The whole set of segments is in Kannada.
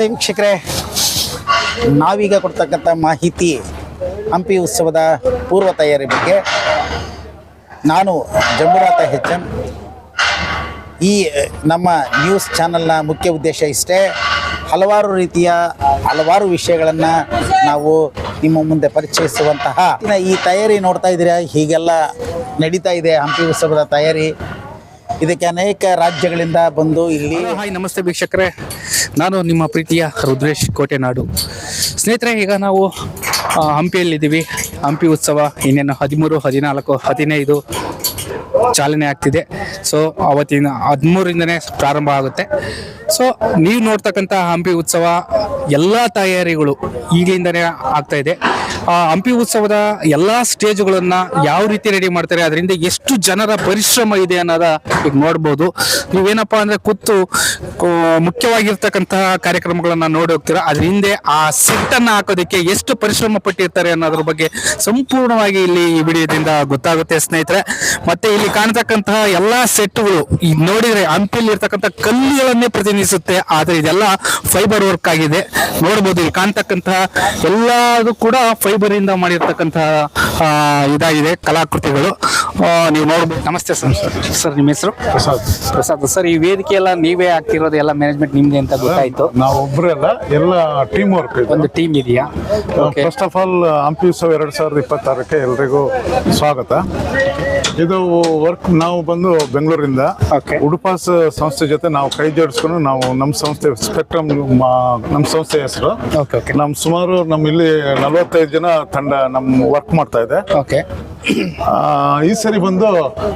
ವೀಕ್ಷಕರೇ. ನಾವೀಗ ಕೊಡ್ತಕ್ಕಂಥ ಮಾಹಿತಿ ಹಂಪಿ ಉತ್ಸವದ ಪೂರ್ವ ತಯಾರಿ ಬಗ್ಗೆ. ನಾನು ಜಂಬುನಾಥ ಹೆಚ್ ಎಂ ಈ ನಮ್ಮ ನ್ಯೂಸ್ ಚಾನಲ್ನ ಮುಖ್ಯ ಉದ್ದೇಶ ಇಷ್ಟೇ, ಹಲವಾರು ರೀತಿಯ ಹಲವಾರು ವಿಷಯಗಳನ್ನು ನಾವು ನಿಮ್ಮ ಮುಂದೆ ಪರಿಚಯಿಸುವಂತಹ ಈ ತಯಾರಿ ನೋಡ್ತಾ ಇದ್ದೀರಾ? ಹೀಗೆಲ್ಲ ನಡೀತಾ ಇದೆ ಹಂಪಿ ಉತ್ಸವದ ತಯಾರಿ. ಇದಕ್ಕೆ ಅನೇಕ ರಾಜ್ಯಗಳಿಂದ ಬಂದು ಇಲ್ಲಿ ಹಾಯ್, ನಮಸ್ತೆ ವೀಕ್ಷಕರೇ. ನಾನು ನಿಮ್ಮ ಪ್ರೀತಿಯ ರುದ್ರೇಶ್ ಕೋಟೆನಾಡು. ಸ್ನೇಹಿತರೆ, ಈಗ ನಾವು ಹಂಪಿಯಲ್ಲಿದ್ದೀವಿ. ಹಂಪಿ ಉತ್ಸವ ಇನ್ನೇನು ಹದಿಮೂರು, ಹದಿನಾಲ್ಕು, ಹದಿನೈದು ಚಾಲನೆ ಆಗ್ತಿದೆ. ಸೊ ಅವತ್ತಿನ ಹದಿಮೂರಿಂದನೇ ಪ್ರಾರಂಭ ಆಗುತ್ತೆ. ಸೊ ನೀವು ನೋಡ್ತಕ್ಕಂಥ ಹಂಪಿ ಉತ್ಸವ ಎಲ್ಲ ತಯಾರಿಗಳು ಈಗಲಿಂದನೇ ಆಗ್ತಾ ಇದೆ. ಹಂಪಿ ಉತ್ಸವದ ಎಲ್ಲಾ ಸ್ಟೇಜ್ಗಳನ್ನ ಯಾವ ರೀತಿ ರೆಡಿ ಮಾಡ್ತಾರೆ, ಅದರಿಂದ ಎಷ್ಟು ಜನರ ಪರಿಶ್ರಮ ಇದೆ ಅನ್ನೋದ ಈಗ ನೋಡ್ಬೋದು. ನೀವೇನಪ್ಪ ಅಂದ್ರೆ ಕೂತು ಮುಖ್ಯವಾಗಿರ್ತಕ್ಕಂತಹ ಕಾರ್ಯಕ್ರಮಗಳನ್ನ ನೋಡಿ ಹೋಗ್ತೀರಾ? ಅದ್ರ ಹಿಂದೆ ಆ ಸೆಟ್ ಅನ್ನ ಹಾಕೋದಕ್ಕೆ ಎಷ್ಟು ಪರಿಶ್ರಮ ಪಟ್ಟಿರ್ತಾರೆ ಅನ್ನೋದ್ರ ಬಗ್ಗೆ ಸಂಪೂರ್ಣವಾಗಿ ಇಲ್ಲಿ ಈ ವಿಡಿಯೋದಿಂದ ಗೊತ್ತಾಗುತ್ತೆ ಸ್ನೇಹಿತರೆ. ಮತ್ತೆ ಇಲ್ಲಿ ಕಾಣ್ತಕ್ಕಂತಹ ಎಲ್ಲಾ ಸೆಟ್ಗಳು ಈಗ ನೋಡಿದ್ರೆ ಹಂಪಿಯಲ್ಲಿ ಇರ್ತಕ್ಕಂಥ ಕಲ್ಲುಗಳನ್ನೇ ಪ್ರತಿನಿಧಿಸುತ್ತೆ, ಆದ್ರೆ ಇದೆಲ್ಲ ಫೈಬರ್ ವರ್ಕ್ ಆಗಿದೆ. ನೋಡ್ಬೋದು, ಇಲ್ಲಿ ಕಾಣ್ತಕ್ಕಂತಹ ಎಲ್ಲವೂ ಕೂಡ ಫೈಬರ್ ಇಂದ ಮಾಡಿರ್ತಕ್ಕಂತಹ ಇದಾಗಿದೆ ಕಲಾಕೃತಿಗಳು. ನೀವು ನೋಡ್ಬೋದು. ನಮಸ್ತೆ ಸರ್. ಸರ್ ನಿಮ್ಮ ಹೆಸರು? ಪ್ರಸಾದ್. ಪ್ರಸಾದ್ ಸರ್ ಈ ವೇದಿಕೆ ಎಲ್ಲ ನೀವೇ ಆಗ್ತಿರೋದು ಎಲ್ಲ ಮ್ಯಾನೇಜ್ಮೆಂಟ್ ನಿಮ್ದೆ ಅಂತ ಗೊತ್ತಾಯ್ತು. ನಾವು ಎಲ್ಲ ಟೀಮ್ ವರ್ಕ್ ಒಂದು ಟೀಮ್ ಇದೆಯಾ? Okay first of all Hampi Utsava ಎರಡು ಸಾವಿರದ ಇಪ್ಪತ್ತಾರಕ್ಕೆ ಎಲ್ರಿಗೂ ಸ್ವಾಗತ. ಇದು ವರ್ಕ್ ನಾವು ಬಂದು ಬೆಂಗಳೂರಿಂದ. ಉಡುಪಾಸ್ ಸಂಸ್ಥೆ ಜೊತೆ ನಾವು ಕೈ ಜೋಡಿಸ್ಕೊಂಡು ನಾವು ನಮ್ಮ ಸಂಸ್ಥೆ ಸ್ಪೆಕ್ಟ್ರಮ್ ನಮ್ಮ ಸಂಸ್ಥೆ ಹೆಸರು. ಓಕೆ ಓಕೆ ನಮ್ಮ ಸುಮಾರು ನಮ್ಮ ಇಲ್ಲಿ ನಲವತ್ತೈದು ಜನ ತಂಡ ನಮ್ಮ ವರ್ಕ್ ಮಾಡ್ತಾ ಇದೆ. ಈ ಸರಿ ಬಂದು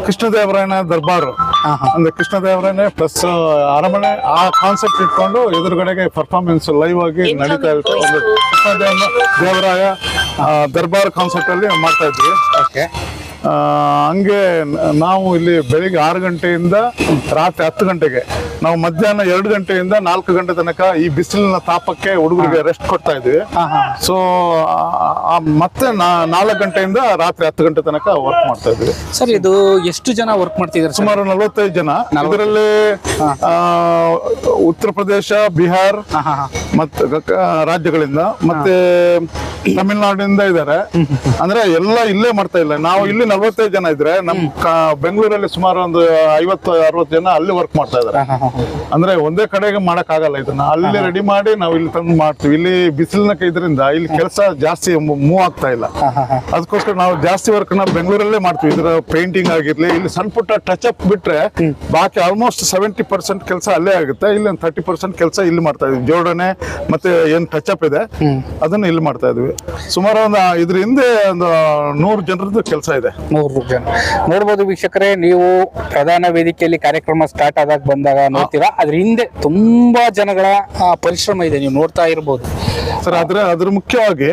ಕೃಷ್ಣದೇವರಾಯನ ದರ್ಬಾರು. ಅಂದ್ರೆ ಕೃಷ್ಣದೇವರಾಯನ ಪ್ಲಸ್ ಅರಮನೆ ಆ ಕಾನ್ಸೆಪ್ಟ್ ಇಟ್ಕೊಂಡು ಎದುರುಗಡೆಗೆ ಪರ್ಫಾರ್ಮೆನ್ಸ್ ಲೈವ್ ಆಗಿ ನಡೀತಾ ಇರುತ್ತೆ ಒಂದು ಕೃಷ್ಣದೇವ ದೇವರಾಯ ದರ್ಬಾರ್ ಕಾನ್ಸೆಪ್ಟ್ ಅಲ್ಲಿ ಮಾಡ್ತಾ ಇದ್ವಿ. ಓಕೆ ಹಂಗೆ ನಾವು ಇಲ್ಲಿ ಬೆಳಿಗ್ಗೆ ಆರು ಗಂಟೆಯಿಂದ ರಾತ್ರಿ ಹತ್ತು ಗಂಟೆಗೆ ನಾವು ಮಧ್ಯಾಹ್ನ ಎರಡು ಗಂಟೆಯಿಂದ ನಾಲ್ಕು ಗಂಟೆ ತನಕ ಈ ಬಿಸಿಲಿನ ತಾಪಕ್ಕೆ ಹುಡುಗರಿಗೆ ರೆಸ್ಟ್ ಕೊಡ್ತಾ ಇದ್ವಿ ಸೊ ಮತ್ತೆ ನಾಲ್ಕು ಗಂಟೆಯಿಂದ ರಾತ್ರಿ ಹತ್ತು ಗಂಟೆ ತನಕ ವರ್ಕ್ ಮಾಡ್ತಾ ಇದ್ವಿ ಸರ್ ಇದು ಎಷ್ಟು ಜನ ವರ್ಕ್ ಮಾಡ್ತಿದ್ದಾರೆ ಸುಮಾರು ನಲವತ್ತೈದು ಜನ. ಇದರಲ್ಲಿ ಉತ್ತರ ಪ್ರದೇಶ ಬಿಹಾರ್ ಮತ್ತೆ ರಾಜ್ಯಗಳಿಂದ ಮತ್ತೆ ತಮಿಳುನಾಡಿನಿಂದ ಇದ್ದಾರೆ. ಅಂದ್ರೆ ಎಲ್ಲ ಇಲ್ಲೇ ಮಾಡ್ತಾ ಇಲ್ಲ. ನಾವು ಇಲ್ಲಿ ನಲವತ್ತೈದು ಜನ ಇದ್ರೆ ನಮ್ ಬೆಂಗಳೂರಲ್ಲಿ ಸುಮಾರು ಒಂದು ಐವತ್ತು ಅರವತ್ತು ಜನ ಅಲ್ಲಿ ವರ್ಕ್ ಮಾಡ್ತಾ ಇದ್ದಾರೆ ಅಂದ್ರೆ ಒಂದೇ ಕಡೆಗೆ ಮಾಡಕ್ ಆಗಲ್ಲ ಇದನ್ನ. ಅಲ್ಲಿ ರೆಡಿ ಮಾಡಿ ನಾವು ಇಲ್ಲಿ ತಂದು ಮಾಡ್ತೀವಿ. ಇಲ್ಲಿ ಬಿಸಿಲಿನ ಇದರಿಂದ ಇಲ್ಲಿ ಕೆಲಸ ಜಾಸ್ತಿ ಮೂವ್ ಆಗ್ತಾ ಇಲ್ಲ. ಅದಕ್ಕೋಸ್ಕರ ನಾವು ಜಾಸ್ತಿ ವರ್ಕ್ನ ಬೆಂಗಳೂರಲ್ಲೇ ಮಾಡ್ತೀವಿ. ಇದರ ಪೇಂಟಿಂಗ್ ಆಗಿರ್ಲಿ ಇಲ್ಲಿ ಸಣ್ಣ ಪುಟ್ಟ ಟಚ್ ಅಪ್ ಬಿಟ್ರೆ ಬಾಕಿ ಆಲ್ಮೋಸ್ಟ್ ಸೆವೆಂಟಿ ಪರ್ಸೆಂಟ್ ಕೆಲಸ ಅಲ್ಲೇ ಆಗುತ್ತೆ. ಇಲ್ಲಿ ಒಂದು ತರ್ಟಿ ಪರ್ಸೆಂಟ್ ಕೆಲಸ ಇಲ್ಲಿ ಮಾಡ್ತಾ ಇದ್ವಿ. ಜೋಡಣೆ ಮತ್ತೆ ಏನ್ ಟಚ್ ಅಪ್ ಇದೆ ಅದನ್ನ ಇಲ್ಲಿ ಮಾಡ್ತಾ ಇದ್ವಿ. ಸುಮಾರು ಒಂದು ಇದ್ರ ಹಿಂದೆ ಒಂದು ನೂರು ಜನರದ್ದು ಕೆಲಸ ಇದೆ. ಮೂರು ಜನ ನೋಡ್ಬೋದು ವೀಕ್ಷಕರೇ, ನೀವು ಪ್ರಧಾನ ವೇದಿಕೆಯಲ್ಲಿ ಕಾರ್ಯಕ್ರಮ ಸ್ಟಾರ್ಟ್ ಆದಾಗ ಬಂದಾಗ ನೋಡ್ತೀರಾ? ಅದ್ರ ಹಿಂದೆ ತುಂಬಾ ಜನಗಳ ಪರಿಶ್ರಮ ಇದೆ. ನೀವು ನೋಡ್ತಾ ಇರ್ಬೋದು. ಸರ್ ಆದ್ರೆ ಅದ್ರ ಮುಖ್ಯವಾಗಿ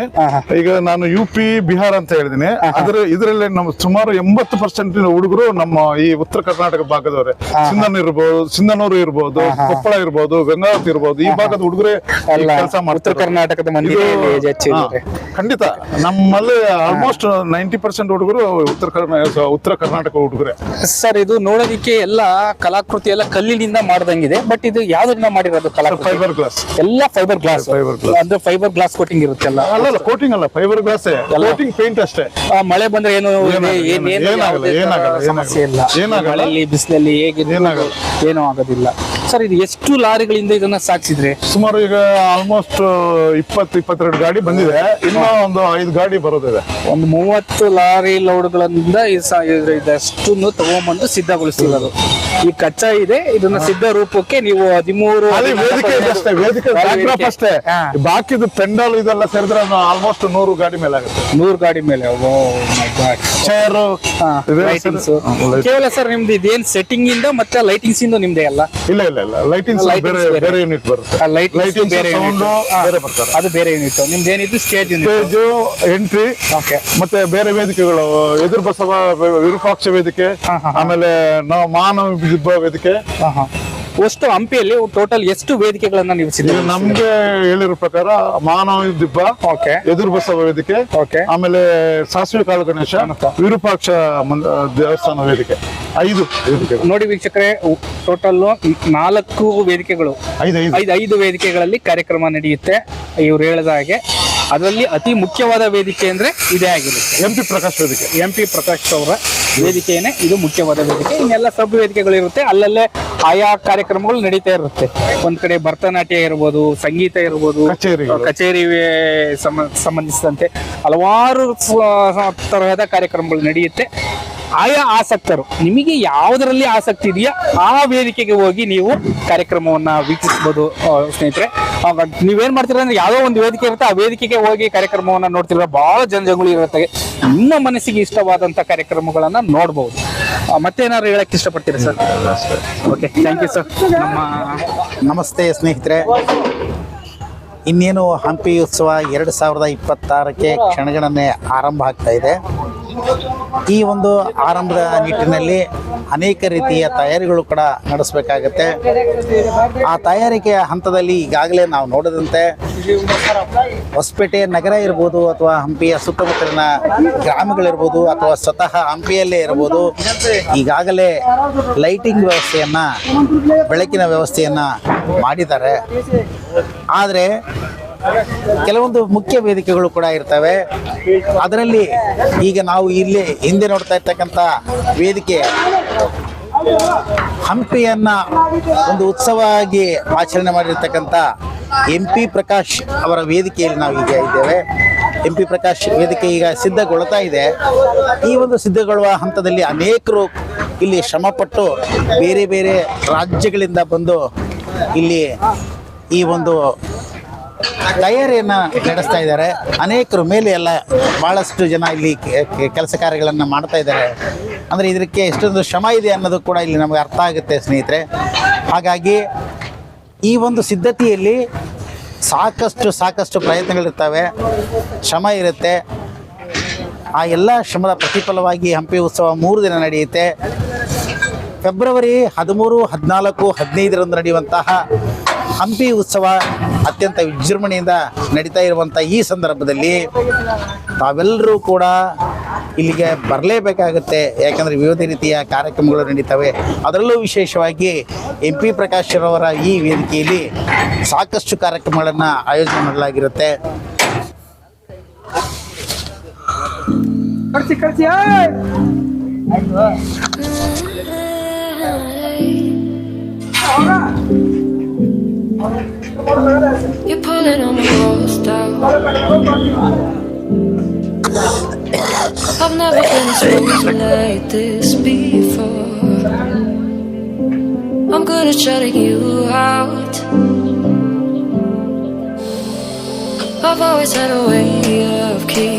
ಈಗ ನಾನು ಯು ಪಿ ಬಿಹಾರ್ ಅಂತ ಹೇಳಿದೀನಿ. ಅದ್ರ ಇದರಲ್ಲಿ ನಮ್ಮ ಸುಮಾರು ಎಂಬತ್ತು ಪರ್ಸೆಂಟ್ ಹುಡುಗರು ನಮ್ಮ ಈ ಉತ್ತರ ಕರ್ನಾಟಕ ಭಾಗದವರೇ. ಸಿಂಧನ್ ಇರ್ಬೋದು ಸಿಂಧನೂರು ಇರ್ಬೋದು ಕೊಪ್ಪಳ ಇರ್ಬೋದು ಗಂಗಾವತಿ ಇರ್ಬೋದು ಈ ಭಾಗದ ಹುಡುಗರೇ ಕೆಲಸ ಮಾಡ್ತಾರೆ ಕರ್ನಾಟಕದ ಖಂಡಿತ. ನಮ್ಮಲ್ಲಿ ಆಲ್ಮೋಸ್ಟ್ ನೈಂಟಿ ಪರ್ಸೆಂಟ್ ಹುಡುಗರು ಉತ್ತರ ಕರ್ನಾಟಕ ಉತ್ತರ ಕರ್ನಾಟಕ ಹುಡುಗರೇ. ಸರ್ ಇದು ನೋಡೋದಿಕ್ಕೆ ಎಲ್ಲ ಕಲಾಕೃತಿ ಎಲ್ಲ ಕಲ್ಲಿನಿಂದ ಮಾಡ್ದಂಗಿದೆ ಬಟ್ ಇದು ಯಾವ್ದ್ರಿಂದ ಮಾಡಿರೋದು ಫೈಬರ್ ಗ್ಲಾಸ್ ಎಲ್ಲ ಫೈಬರ್ ಗ್ಲಾಸ್ ಫೈಬರ್ ಗ್ಲಾಸ್ ಅಂದ್ರೆ ಫೈಬರ್ ಗ್ಲಾಸ್ ಕೋಟಿಂಗ್ ಇರುತ್ತಲ್ಲ ಅಲ್ಲ? ಕೋಟಿಂಗ್ ಅಲ್ಲ ಫೈಬರ್ ಗ್ಲಾಸ್ ಕೋಟಿಂಗ್ ಪೇಂಟ್ ಅಷ್ಟೇ. ಆ, ಮಳೆ ಬಂದ್ರೆ ಏನು ಏನಾಗಲ್ಲ, ಏನ್- ಏನು ಏನಾಗಲ್ಲ, ಸಮಸ್ಯೆ ಇಲ್ಲ. ಏನಾಗಲ್ಲ. ಮಳೆಯಲ್ಲಿ ಬಿಸಿಲಲ್ಲಿ ಹೇಗೆ ಏನಾಗಲ್ಲ. ಏನೂ ಆಗೋದಿಲ್ಲ. ಸರ್ ಇದು ಎಷ್ಟು ಲಾರಿಗಳಿಂದ ಇದನ್ನ ಸಾಗಿಸಿದ್ರಿ ಸುಮಾರು ಈಗ ಆಲ್ಮೋಸ್ಟ್ ಇಪ್ಪತ್ತು ಇಪ್ಪತ್ತೆರಡು ಗಾಡಿ ಬಂದಿದೆ. ಇನ್ನೂ ಒಂದು ಐದು ಗಾಡಿ ಬರೋದಿದೆ. ಒಂದು ಮೂವತ್ತು ಲಾರಿ ಲೋಡ್ಗಳಿಂದ ಇದಷ್ಟನ್ನು ತಗೊಂಬಂದು ಅದು ಈ ಕಚ್ಚಾ ಇದೆ ಇದನ್ನ ಸಿದ್ಧ ರೂಪಕ್ಕೆ ನೀವು ಹದಿಮೂರು ವೇದಿಕೆ ಇದೆ ಅಷ್ಟೇ ವೇದಿಕೆ ಗಾಡಿ backdrop ಅಷ್ಟೇ. ಬಾಕಿದು ಪೆಂಡಲ್ ಇದೆಲ್ಲ ಸೇರಿದ್ರೆ ಆಲ್ಮೋಸ್ಟ್ ನೂರು ಗಾಡಿ ಮೇಲೆ ಆಗುತ್ತೆ. ನೂರು ಗಾಡಿ ಮೇಲೆ. ಓ ಚೇರ್ ಲೈಟಿಂಗ್ಸ್ ಕೇವಲ ಸರ್ ನಿಮ್ದು ಇದೇನ್ ಸೆಟ್ಟಿಂಗ್ ಇಂದ ಮತ್ತೆ ಲೈಟಿಂಗ್ಸ್ ಇಂದ ನಿಮ್ದೇ ಅಲ್ಲ? ಇಲ್ಲ ಇಲ್ಲ. ಇಲ್ಲ ಲೈಟಿಂಗ್ಸ್ Lightings ಬೇರೆ ಬೇರೆ. ಯೂನಿಟ್ ಬರುತ್ತೆ. ಲೈಟ್ ಲೈಟಿಂಗ್ಸ್ ಬೇರೆ unit. ಬೇರೆ ಬರ್ತಾರೆ. ಅದು ಬೇರೆ ಯೂನಿಟ್ ನಿಮ್ದು ಏನಿತ್ತು stage unit stage entry okay ಮತ್ತೆ ಬೇರೆ ವೇದಿಕೆಗಳು. ಎದುರು ಬಸವ ವಿರೂಪಾಕ್ಷ ವೇದಿಕೆ. ಆಮೇಲೆ ನಾವು ಮಾನವ ವೇದಿಕೆ. ಅಷ್ಟು ಹಂಪಿಯಲ್ಲಿ ಟೋಟಲ್ ಎಷ್ಟು ವೇದಿಕೆಗಳನ್ನ ನೀವು ಸಿದ್ಧ ನಮ್ಗೆ ಹೇಳಿರೋ ಪ್ರಕಾರ ಮಾನವ ದಿಬ್ಬ ಓಕೆ ಎದುರು ಬಸವ ವೇದಿಕೆ ಓಕೆ ಆಮೇಲೆ ಸಾಸಿವೆ ಕಾಳು ಗಣೇಶ ವಿರೂಪಾಕ್ಷ ದೇವಸ್ಥಾನ ವೇದಿಕೆ. ಐದು ನೋಡಿ ವೀಕ್ಷಕರೇ ಟೋಟಲ್ ನಾಲ್ಕು ವೇದಿಕೆಗಳು. ಐದು ಐದು ವೇದಿಕೆಗಳಲ್ಲಿ ಕಾರ್ಯಕ್ರಮ ನಡೆಯುತ್ತೆ. ಇವ್ರು ಹೇಳಿದ ಹಾಗೆ ಅದರಲ್ಲಿ ಅತಿ ಮುಖ್ಯವಾದ ವೇದಿಕೆ ಅಂದ್ರೆ ಇದೇ ಆಗಿರುತ್ತೆ. ಎಂ ಪಿ ಪ್ರಕಾಶ್ ವೇದಿಕೆ. ಎಂ ಪಿ ಪ್ರಕಾಶ್ ಅವರ ವೇದಿಕೆಯೇ ಇದು ಮುಖ್ಯವಾದ ವೇದಿಕೆ. ಇನ್ನೆಲ್ಲ ಸಬ್ ವೇದಿಕೆಗಳು ಇರುತ್ತೆ. ಅಲ್ಲಲ್ಲೇ ಆಯಾ ಕಾರ್ಯಕ್ರಮಗಳು ನಡೀತಾ ಇರುತ್ತೆ. ಒಂದ್ ಕಡೆ ಭರತನಾಟ್ಯ ಇರ್ಬೋದು ಸಂಗೀತ ಇರ್ಬೋದು. ಕಚೇರಿ. ಸಂಬ- ಸಂಬಂಧಿಸಿದಂತೆ ಹಲವಾರು ತರಹದ ಕಾರ್ಯಕ್ರಮಗಳು ನಡೆಯುತ್ತೆ. ಆಯಾ ಆಸಕ್ತರು. ನಿಮಗೆ ಯಾವುದರಲ್ಲಿ ಆಸಕ್ತಿ ಇದೆಯಾ? ಆ ವೇದಿಕೆಗೆ ಹೋಗಿ ನೀವು ಕಾರ್ಯಕ್ರಮವನ್ನ ವೀಕ್ಷಿಸಬಹುದು ಸ್ನೇಹಿತರೆ. ನೀವೇನ್ ಮಾಡ್ತೀರಾ ಅಂದ್ರೆ ಯಾವುದೋ ಒಂದು ವೇದಿಕೆ ಇರುತ್ತೆ, ಆ ವೇದಿಕೆಗೆ ಹೋಗಿ ಕಾರ್ಯಕ್ರಮವನ್ನ ನೋಡ್ತಿರೋ ಬಹಳ ಜನಜಂಗುಳಿ ಇರುತ್ತೆ. ನಿಮ್ಮ ಮನಸ್ಸಿಗೆ ಇಷ್ಟವಾದಂತ ಕಾರ್ಯಕ್ರಮಗಳನ್ನ ನೋಡಬಹುದು ಮತ್ತೇನಾದ್ರು ಹೇಳಕ್ ಇಷ್ಟಪಡ್ತೀರಾ sir? Okay thank you sir ನಮ್ಮ ನಮಸ್ತೆ ಸ್ನೇಹಿತರೆ. ಇನ್ನೇನು ಹಂಪಿ ಉತ್ಸವ ಎರಡು ಸಾವಿರದ ಇಪ್ಪತ್ತಾರಕ್ಕೆ ಕ್ಷಣಗಣನೆ ಆರಂಭ ಆಗ್ತಾ ಇದೆ. ಈ ಒಂದು ಆರಂಭದ ನಿಟ್ಟಿನಲ್ಲಿ ಅನೇಕ ರೀತಿಯ ತಯಾರಿಗಳು ಕೂಡ ನಡೆಸಬೇಕಾಗತ್ತೆ. ಆ ತಯಾರಿಕೆಯ ಹಂತದಲ್ಲಿ ಈಗಾಗಲೇ ನಾವು ನೋಡಿದಂತೆ ಹೊಸಪೇಟೆ ನಗರ ಇರ್ಬೋದು ಅಥವಾ ಹಂಪಿಯ ಸುತ್ತಮುತ್ತಲಿನ ಗ್ರಾಮಗಳಿರ್ಬೋದು ಅಥವಾ ಸ್ವತಃ ಹಂಪಿಯಲ್ಲೇ ಇರ್ಬೋದು, ಈಗಾಗಲೇ ಲೈಟಿಂಗ್ ವ್ಯವಸ್ಥೆಯನ್ನು, ಬೆಳಕಿನ ವ್ಯವಸ್ಥೆಯನ್ನು ಮಾಡಿದ್ದಾರೆ. ಆದರೆ ಕೆಲವೊಂದು ಮುಖ್ಯ ವೇದಿಕೆಗಳು ಕೂಡ ಇರ್ತವೆ. ಅದರಲ್ಲಿ ಈಗ ನಾವು ಇಲ್ಲಿ ಹಿಂದೆ ನೋಡ್ತಾ ಇರ್ತಕ್ಕಂಥ ವೇದಿಕೆ ಹಂಪಿಯನ್ನ ಒಂದು ಉತ್ಸವವಾಗಿ ಆಚರಣೆ ಮಾಡಿರ್ತಕ್ಕಂಥ ಎಂ ಪಿ ಪ್ರಕಾಶ್ ಅವರ ವೇದಿಕೆಯಲ್ಲಿ ನಾವು ಈಗ ಇದ್ದೇವೆ. ಎಂ ಪಿ ಪ್ರಕಾಶ್ ವೇದಿಕೆ ಈಗ ಸಿದ್ಧಗೊಳ್ತಾ ಇದೆ. ಈ ಒಂದು ಸಿದ್ಧಗೊಳ್ಳುವ ಹಂತದಲ್ಲಿ ಅನೇಕರು ಇಲ್ಲಿ ಶ್ರಮಪಟ್ಟು ಬೇರೆ ಬೇರೆ ರಾಜ್ಯಗಳಿಂದ ಬಂದು ಇಲ್ಲಿ ಈ ಒಂದು ತಯಾರಿಯನ್ನು ನಡೆಸ್ತಾ ಇದ್ದಾರೆ. ಅನೇಕರು ಮೇಲೆ ಎಲ್ಲ ಭಾಳಷ್ಟು ಜನ ಇಲ್ಲಿ ಕೆಲಸ ಕಾರ್ಯಗಳನ್ನು ಮಾಡ್ತಾ ಇದ್ದಾರೆ. ಅಂದರೆ ಇದಕ್ಕೆ ಎಷ್ಟೊಂದು ಶ್ರಮ ಇದೆ ಅನ್ನೋದು ಕೂಡ ಇಲ್ಲಿ ನಮಗೆ ಅರ್ಥ ಆಗುತ್ತೆ ಸ್ನೇಹಿತರೆ. ಹಾಗಾಗಿ ಈ ಒಂದು ಸಿದ್ಧತೆಯಲ್ಲಿ ಸಾಕಷ್ಟು ಸಾಕಷ್ಟು ಪ್ರಯತ್ನಗಳಿರ್ತವೆ. ಶ್ರಮ ಇರುತ್ತೆ. ಆ ಎಲ್ಲ ಶ್ರಮದ ಪ್ರತಿಫಲವಾಗಿ ಹಂಪಿ ಉತ್ಸವ ಮೂರು ದಿನ ನಡೆಯುತ್ತೆ. ಫೆಬ್ರವರಿ ಹದಿಮೂರು, ಹದಿನಾಲ್ಕು, ಹದಿನೈದರಂದು ನಡೆಯುವಂತಹ ಹಂಪಿ ಉತ್ಸವ ಅತ್ಯಂತ ವಿಜೃಂಭಣೆಯಿಂದ ನಡೀತಾ ಇರುವಂಥ ಈ ಸಂದರ್ಭದಲ್ಲಿ ತಾವೆಲ್ಲರೂ ಕೂಡ ಇಲ್ಲಿಗೆ ಬರಲೇಬೇಕಾಗುತ್ತೆ. ಯಾಕಂದರೆ ವಿವಿಧ ರೀತಿಯ ಕಾರ್ಯಕ್ರಮಗಳು ನಡೀತವೆ. ಅದರಲ್ಲೂ ವಿಶೇಷವಾಗಿ ಎಂ ಪಿ ಪ್ರಕಾಶ್ರವರ ಈ ವೇದಿಕೆಯಲ್ಲಿ ಸಾಕಷ್ಟು ಕಾರ್ಯಕ್ರಮಗಳನ್ನು ಆಯೋಜನೆ ಮಾಡಲಾಗಿರುತ್ತೆ. You're pulling on my ghost out. I've never been exposed like this before. I'm good at shutting you out. I've always had a way of keeping.